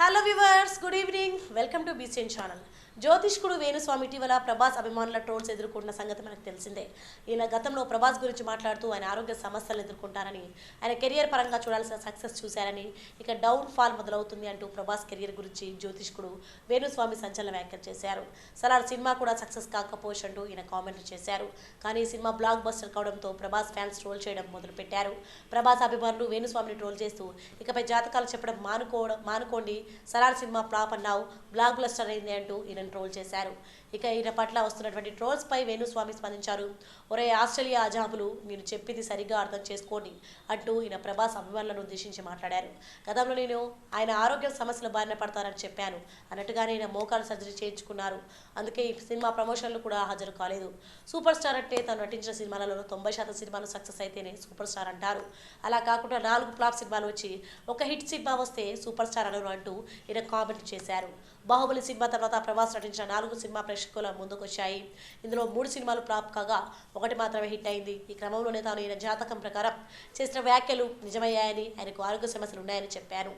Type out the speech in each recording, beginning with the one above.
Hello viewers good evening welcome to BCN channel జ్యోతిష్కుడు వేణుస్వామి ఇటీవల ప్రభాస్ అభిమానుల ట్రోల్స్ ఎదుర్కొన్న సంగతి మనకు తెలిసిందే. ఈయన గతంలో ప్రభాస్ గురించి మాట్లాడుతూ ఆయన ఆరోగ్య సమస్యలు ఎదుర్కొంటారని ఆయన కెరియర్ పరంగా చూడాల్సిన సక్సెస్ చూశారని ఇక డౌన్ ఫాల్ మొదలవుతుంది అంటూ ప్రభాస్ కెరియర్ గురించి జ్యోతిష్కుడు వేణుస్వామి సంచలన వ్యాఖ్యలు చేశారు. సలార్ సినిమా కూడా సక్సెస్ కాకపోవచ్చు అంటూ ఈయన కామెంట్లు చేశారు. కానీ ఈ సినిమా బ్లాక్ బస్టర్ కావడంతో ప్రభాస్ ఫ్యాన్స్ ట్రోల్ చేయడం మొదలుపెట్టారు. ప్రభాస్ అభిమానులు వేణుస్వామిని ట్రోల్ చేస్తూ ఇకపై జాతకాలు చెప్పడం మానుకోవడం మానుకోండి సలార్ సినిమా ఫ్లాప్ అన్నావు బ్లాక్ బ్లస్టర్ అయింది అంటూ ఈయన ట్రోల్ చేశారు. ఇక ఈయన పట్ల వస్తున్నటువంటి ట్రోల్స్ పై వేణుస్వామి స్పందించారు. ఒరే ఆస్ట్రేలియా అజాబులు మీరు చెప్పింది సరిగ్గా అర్థం చేసుకోండి అంటూ ఈయన ప్రభాస్ అభిమానులను ఉద్దేశించి మాట్లాడారు. గతంలో నేను ఆయన ఆరోగ్య సమస్యలు బారిన పడతానని చెప్పాను. అన్నట్టుగానే ఈయన మోకాలు సర్జరీ చేయించుకున్నారు. అందుకే ఈ సినిమా ప్రమోషన్లు కూడా హాజరు కాలేదు. సూపర్ స్టార్ అంటే తను నటించిన సినిమాలలో తొంభై శాతం సినిమాలు సక్సెస్ అయితేనే సూపర్ స్టార్ అంటారు. అలా కాకుండా నాలుగు ఫ్లాప్ సినిమాలు వచ్చి ఒక హిట్ సినిమా వస్తే సూపర్ స్టార్ అనరు అంటూ ఈయన కామెంట్ చేశారు. బాహుబలి సినిమా తర్వాత ప్రభాస్ నటించిన నాలుగు సినిమా ప్రేక్షకుల ముందుకొచ్చాయి. ఇందులో మూడు సినిమాలు ప్రాప్ కాగా ఒకటి మాత్రమే హిట్ అయింది. ఈ క్రమంలోనే తాను ఈయన జాతకం ప్రకారం చేసిన వ్యాఖ్యలు నిజమయ్యాయని ఆయనకు ఆరోగ్య సమస్యలు ఉన్నాయని చెప్పారు.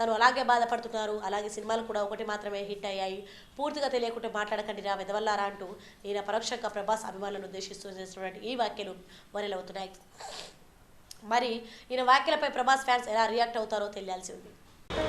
తను అలాగే బాధపడుతున్నారు. అలాగే సినిమాలు కూడా ఒకటి మాత్రమే హిట్ అయ్యాయి. పూర్తిగా తెలియకుండా మాట్లాడకండి రా వెదవల్లారా అంటూ ఈయన పరోక్షంగా ప్రభాస్ అభిమానులను ఉద్దేశిస్తూ చేస్తున్నటువంటి ఈ వ్యాఖ్యలు వైరల్ అవుతున్నాయి. మరి ఈయన వ్యాఖ్యలపై ప్రభాస్ ఫ్యాన్స్ ఎలా రియాక్ట్ అవుతారో తెలియాల్సి ఉంది.